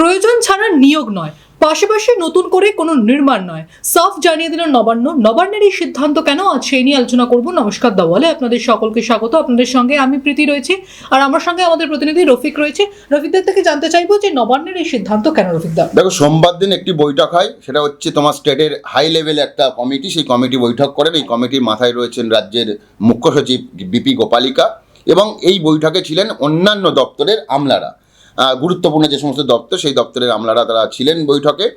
প্রয়োজন ছাড়া নিয়োগ নয়। পাশাপাশি নতুন করে কোনো নির্মাণ নয়। সাফ জানিয়ে দিল নবান্ন। নবান্নের এই সিদ্ধান্ত কেন আজ সেই নিয়ে আলোচনা করব? নমস্কার দাওয়ালে। আপনাদের সকলকে স্বাগত। আপনাদের সঙ্গে আমি প্রীতি রয়েছি। আর আমার সঙ্গে আমাদের প্রতিনিধি রফিক রয়েছে। রফিকদার থেকে জানতে চাইব যে নবান্নের এই সিদ্ধান্ত কেন, রফিকদা? দেখো, সোমবার দিন একটি বৈঠক হয়। সেটা হচ্ছে তোমার স্টেটের হাই লেভেল একটা কমিটি। সেই কমিটি বৈঠক করেন এই কমিটির মাথায় রয়েছেন রাজ্যের মুখ্য সচিব বিপি গোপালিকা। এবং এই বৈঠকে ছিলেন অন্যান্য দপ্তরের আমলারা। গুরুত্বপূর্ণ যে সমস্ত দপ্তর সেই দপ্তরের আমলারা তারা ছিলেন বৈঠকে।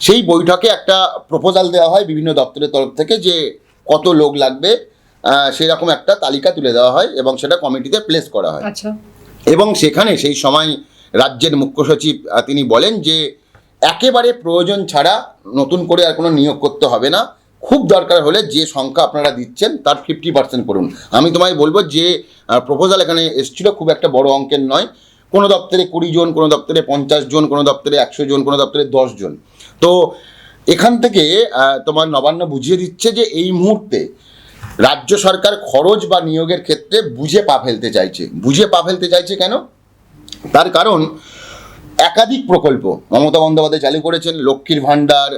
সেই বৈঠকে একটা প্রপোজাল দেওয়া হয় বিভিন্ন দপ্তরের তরফ থেকে যে কত লোক লাগবে আহ, সেই রকম একটা তালিকা তুলে দেওয়া হয় এবং সেটা কমিটিতে প্লেস করা হয়। আচ্ছা। এবং সেখানে সেই সময় রাজ্যের মুখ্য সচিব তিনি বলেন যে একেবারে প্রয়োজন ছাড়া নতুন করে আর কোনো নিয়োগ করতে হবে না। খুব দরকার হলে যে সংখ্যা আপনারা দিচ্ছেন তার ফিফটি পার্সেন্ট করুন। আমি তোমায় বলব যে প্রপোজাল এখানে এসেছিল খুব একটা বড় অঙ্কের নয়। কোনো দপ্তরে কুড়ি জন কোনো দপ্তরে পঞ্চাশ জন কোনো দপ্তরে একশো জন কোনো দপ্তরে দশ জন। তো এখান থেকে তোমার নবান্ন বুঝিয়ে দিচ্ছে যে এই মুহূর্তে রাজ্য সরকার খরচ বা নিয়োগের ক্ষেত্রে বুঝে পা ফেলতে চাইছে। বুঝে পা ফেলতে চাইছে কেন? তার কারণ একাধিক প্রকল্প মমতা বন্দ্যোপাধ্যায় চালু করেছেন লক্ষ্মীর ভাণ্ডার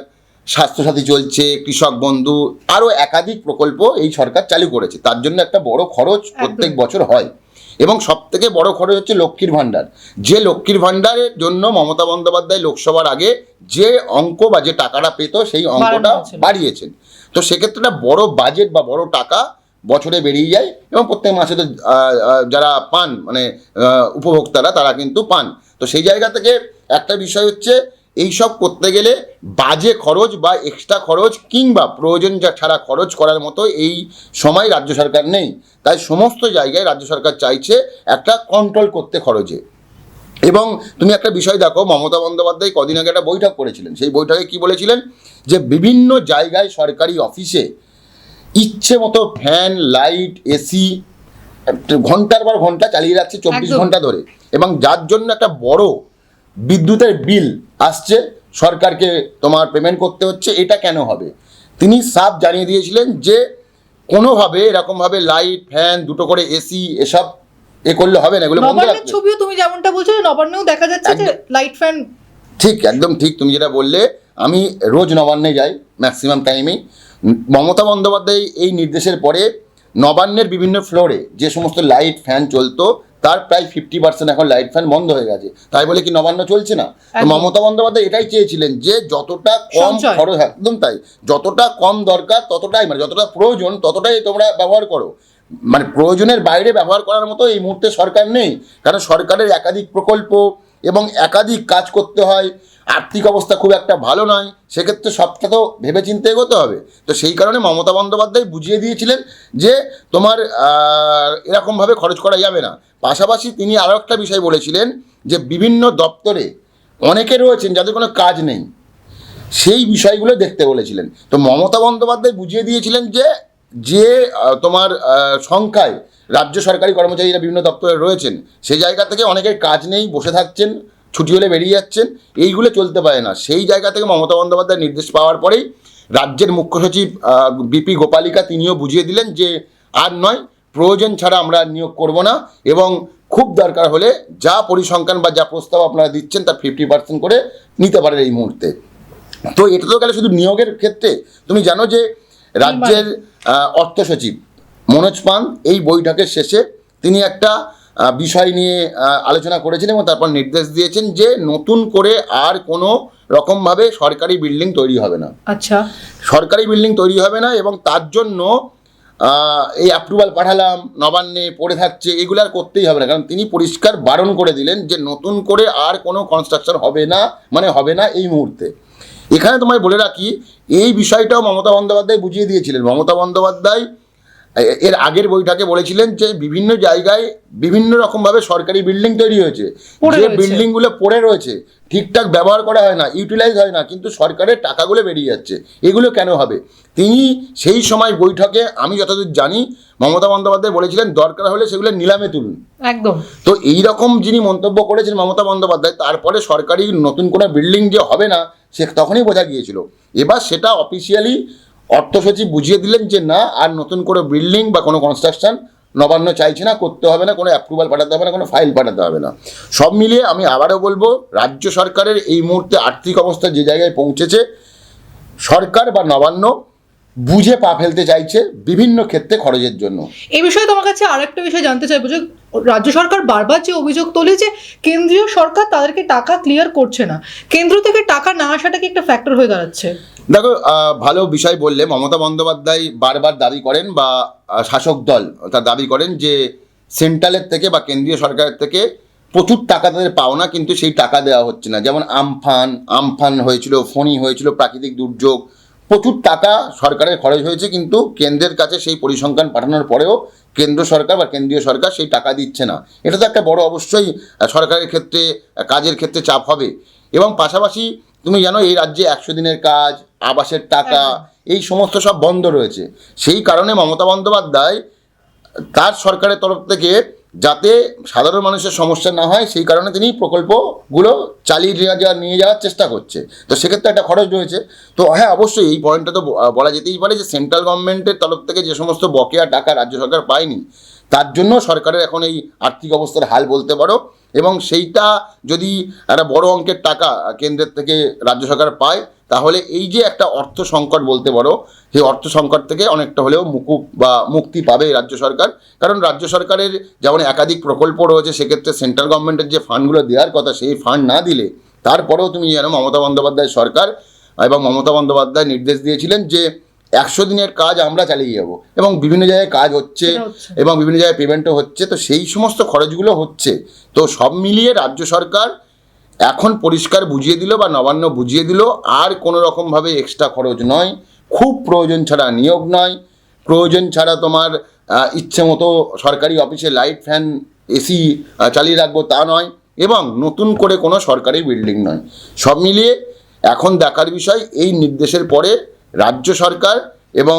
স্বাস্থ্যসাথী চলছে কৃষক বন্ধু আরও একাধিক প্রকল্প এই সরকার চালু করেছে। তার জন্য একটা বড় খরচ প্রত্যেক বছর হয়। এবং সব থেকে বড় খরচ হচ্ছে লক্ষ্মীর ভাণ্ডার। যে লক্ষ্মীর ভাণ্ডারের জন্য মমতা বন্দ্যোপাধ্যায় লোকসভার আগে যে অঙ্ক বা যে টাকাটা পেত সেই অঙ্কটা। বাড়িয়েছেন। তো সেক্ষেত্রে একটা বড় বাজেট বা বড় টাকা বছরে বেরিয়ে যায় এবং প্রত্যেক মাসে তো যারা পান মানে উপভোক্তারা তারা কিন্তু পান। তো সেই জায়গা থেকে একটা বিষয় হচ্ছে এইসব করতে গেলে বাজে খরচ বা এক্সট্রা খরচ কিংবা প্রয়োজন যা ছাড়া খরচ করার মতো এই সময় রাজ্য সরকার নেই। তাই সমস্ত জায়গায় রাজ্য সরকার চাইছে একটা কন্ট্রোল করতে খরচে। এবং তুমি একটা বিষয় দেখো মমতা বন্দ্যোপাধ্যায় কদিন আগে একটা বৈঠক করেছিলেন। সেই বৈঠকে কি বলেছিলেন? যে বিভিন্ন জায়গায় সরকারি অফিসে ইচ্ছে মতো ফ্যান লাইট এসি ঘণ্টার পর ঘণ্টা চালিয়ে যাচ্ছে চব্বিশ ঘণ্টা ধরে। এবং যার জন্য একটা বড় বিদ্যুতের বিল আসছে সরকারকে তোমার পেমেন্ট করতে হচ্ছে এটা কেন হবে? তিনি সাফ জানিয়ে দিয়েছিলেন যে কোনোভাবে এরকমভাবে লাইট ফ্যান দুটো করে এসি এসব এ করলে হবে না এগুলো নবান্নের ছবিও তুমি যেমনটা বলছো নবান্নেও দেখা যাচ্ছে যে লাইট ফ্যান ঠিক একদম ঠিক তুমি যেটা বললে। আমি রোজ নবান্নে যাই ম্যাক্সিমাম টাইমেই মমতা বন্দ্যোপাধ্যায় এই নির্দেশের পরে নবান্নের বিভিন্ন ফ্লোরে যে সমস্ত লাইট ফ্যান চলতো তার প্রায় ফিফটি পার্সেন্ট এখন লাইট ফ্যান বন্ধ হয়ে গেছে। তাই বলে কি নবান্ন চলছে না? মমতা বন্দ্যোপাধ্যায় এটাই চেয়েছিলেন যে যতটা কম। খরচ একদম তাই। যতটা কম দরকার ততটাই মানে যতটা প্রয়োজন ততটাই তোমরা ব্যবহার করো। মানে প্রয়োজনের বাইরে ব্যবহার করার মতো এই মুহূর্তে সরকার নেই। কারণ সরকারের একাধিক প্রকল্প এবং একাধিক কাজ করতে হয়, আর্থিক অবস্থা খুব একটা ভালো নয়, সেক্ষেত্রে সবটা তো ভেবেচিন্তে এগোতে হবে। তো সেই কারণে মমতা বন্দ্যোপাধ্যায় বুঝিয়ে দিয়েছিলেন যে তোমার এরকমভাবে খরচ করা যাবে না। পাশাপাশি তিনি আরও একটা বিষয় বলেছিলেন যে বিভিন্ন দপ্তরে অনেকে রয়েছেন যাদের কোনো কাজ নেই, সেই বিষয়গুলো দেখতে বলেছিলেন। তো মমতা বন্দ্যোপাধ্যায় বুঝিয়ে দিয়েছিলেন যে যে তোমার সংখ্যায় রাজ্য সরকারি কর্মচারীরা বিভিন্ন দপ্তরে রয়েছেন। সেই জায়গা থেকে অনেকের কাজ নেই বসে থাকছেন ছুটি হলে বেরিয়ে যাচ্ছেন। এইগুলো চলতে পারে না। সেই জায়গা থেকে মমতা বন্দ্যোপাধ্যায় নির্দেশ পাওয়ার পরেই রাজ্যের মুখ্য সচিব বিপি গোপালিকা তিনিও বুঝিয়ে দিলেন যে আর নয় প্রয়োজন ছাড়া আমরা নিয়োগ করব না এবং খুব দরকার হলে যা পরিসংখ্যান বা যা প্রস্তাব আপনারা দিচ্ছেন তা ফিফটি পার্সেন্ট করে নিতে পারেন এই মুহূর্তে। তো এটা তো গেলে শুধু নিয়োগের ক্ষেত্রে। তুমি জানো যে রাজ্যের অর্থ সচিব মনোজ পান এই বৈঠকের শেষে তিনি একটা বিষয় নিয়ে আলোচনা করেছেন এবং তারপর নির্দেশ দিয়েছেন যে নতুন করে আর কোনো রকমভাবে সরকারি বিল্ডিং তৈরি হবে না। আচ্ছা। সরকারি বিল্ডিং তৈরি হবে না এবং তার জন্য এই অ্যাপ্রুভাল পাঠালাম নবান্নে পড়ে থাকছে এগুলো আর করতেই হবে না। কারণ তিনি পরিষ্কার বারণ করে দিলেন যে নতুন করে আর কোনো কনস্ট্রাকশন হবে না মানে হবে না এই মুহূর্তে। এখানে তোমায় বলে রাখি এই বিষয়টাও মমতা বন্দ্যোপাধ্যায় বুঝিয়ে দিয়েছিলেন। মমতা বন্দ্যোপাধ্যায় এর আগের বৈঠকে বলেছিলেন যে বিভিন্ন জায়গায় বিভিন্ন রকমভাবে সরকারি বিল্ডিং তৈরি হয়েছে। যে। বিল্ডিংগুলো পড়ে রয়েছে ঠিকঠাক ব্যবহার করা হয় না ইউটিলাইজ হয় না কিন্তু সরকারের টাকাগুলো বেরিয়ে যাচ্ছে। এগুলো কেন হবে? তিনি সেই সময় বৈঠকে আমি যতদূর জানি মমতা বন্দ্যোপাধ্যায় বলেছিলেন দরকার হলে সেগুলো নিলামে তুলুন। একদম। তো এই রকম যিনি মন্তব্য করেছেন মমতা বন্দ্যোপাধ্যায় তারপরে সরকারি নতুন কোনো বিল্ডিং যে হবে না সে তখনই বোঝা গিয়েছিল। এবার সেটা অফিসিয়ালি অর্থ সচিব বুঝিয়ে দিলেন যে না, আর নতুন করে বিল্ডিং বা কোনো কনস্ট্রাকশন নবান্ন চাইছে না, করতে হবে না, কোনো অ্যাপ্রুভাল পাঠাতে হবে না, কোনো ফাইল পাঠাতে হবে না। সব মিলিয়ে আমি আবারও বলব, রাজ্য সরকারের এই মুহূর্তে আর্থিক অবস্থা যে জায়গায় পৌঁছেছে, সরকার বা নবান্ন বুঝে পা ফেলতে চাইছে বিভিন্ন ক্ষেত্রে খরচের জন্য। এই বিষয়ে তোমার কাছে আরেকটা বিষয় জানতে চাইব যে, রাজ্য সরকার বারবার যে অভিযোগ তোলে যে, কেন্দ্রীয় সরকার তাদেরকে টাকা ক্লিয়ার করছে না। কেন্দ্র থেকে টাকা না আসাটা কি একটা ফ্যাক্টর হয়ে দাঁড়াচ্ছে? দেখো ভালো বিষয় বললে, মমতা বন্দ্যোপাধ্যায় বারবার দাবি করেন বা শাসক দল তার দাবি করেন যে, সেন্ট্রালের থেকে বা কেন্দ্রীয় সরকারের থেকে প্রচুর টাকা তাদের পাওনা, কিন্তু সেই টাকা দেওয়া হচ্ছে না। যেমন আমফান আমফান হয়েছিল, ফণি হয়েছিল, প্রাকৃতিক দুর্যোগ, প্রচুর টাকা সরকারের খরচ হয়েছে, কিন্তু কেন্দ্রের কাছে সেই পরিসংখ্যান পাঠানোর পরেও কেন্দ্র সরকার বা কেন্দ্রীয় সরকার সেই টাকা দিচ্ছে না। এটা তো একটা বড় অবশ্যই সরকারের ক্ষেত্রে কাজের ক্ষেত্রে চাপ হবে। এবং পাশাপাশি, তুমি জানো, এই রাজ্যে একশো দিনের কাজ আবাসের টাকা এই সমস্ত সব বন্ধ রয়েছে। সেই কারণে মমতা বন্দ্যোপাধ্যায় তার সরকারের তরফ থেকে যাতে সাধারণ মানুষের সমস্যা না হয় সেই কারণে তিনি প্রকল্পগুলো চালিয়ে নিয়ে যাওয়ার নিয়ে যাওয়ার চেষ্টা করছে। তো সেক্ষেত্রে একটা খরচ রয়েছে। তো হ্যাঁ অবশ্যই এই পয়েন্টটা তো বলা যেতেই পারে যে সেন্ট্রাল গভর্নমেন্টের তরফ থেকে যে সমস্ত বকেয়া টাকা রাজ্য সরকার পায়নি তার জন্য সরকারের এখন এই আর্থিক অবস্থার হাল বলতে পারো। এবং সেইটা যদি একটা বড় অঙ্কের টাকা কেন্দ্রের থেকে রাজ্য সরকার পায়, তাহলে এই যে একটা অর্থ সংকট বলতে পারো, সেই অর্থ সংকট থেকে অনেকটা হলেও মুকুব বা মুক্তি পাবে রাজ্য সরকার। কারণ রাজ্য সরকারের যেমন একাধিক প্রকল্প রয়েছে, সেক্ষেত্রে সেন্ট্রাল গভর্নমেন্টের যে ফান্ডগুলো দেওয়ার কথা, সেই ফান্ড না দিলে তারপরেও তুমি জানো মমতা বন্দ্যোপাধ্যায় সরকার এবং মমতা বন্দ্যোপাধ্যায় নির্দেশ দিয়েছিলেন যে একশো দিনের কাজ আমরা চালিয়ে যাব। এবং বিভিন্ন জায়গায় কাজ হচ্ছে এবং বিভিন্ন জায়গায় পেমেন্টও হচ্ছে। তো সেই সমস্ত খরচগুলো হচ্ছে। তো সব মিলিয়ে রাজ্য সরকার এখন পরিষ্কার বুঝিয়ে দিল বা নবান্ন বুঝিয়ে দিল আর কোনো রকমভাবে এক্সট্রা খরচ নয়। খুব প্রয়োজন ছাড়া নিয়োগ নয়। প্রয়োজন ছাড়া তোমার ইচ্ছে মতো সরকারি অফিসে লাইট ফ্যান এসি চালিয়ে রাখব তা নয়। এবং নতুন করে কোনো সরকারি বিল্ডিং নয়। সব মিলিয়ে এখন দেখার বিষয় এই নির্দেশের পরে রাজ্য সরকার এবং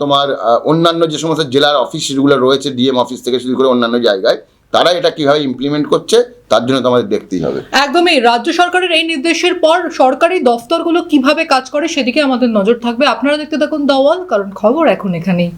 তোমার অন্যান্য যে সমস্ত জেলার অফিস যেগুলো রয়েছে ডিএম অফিস থেকে শুরু করে অন্যান্য জায়গায়, তারা এটা কীভাবে ইমপ্লিমেন্ট করছে, তার জন্য তোমাদের দেখতেই হবে। একদমই, রাজ্য সরকারের এই নির্দেশের পর সরকারি দফতরগুলো কীভাবে কাজ করে, সেদিকে আমাদের নজর থাকবে। আপনারা দেখতে থাকুন দাওয়াল, কারণ খবর এখন এখানেই।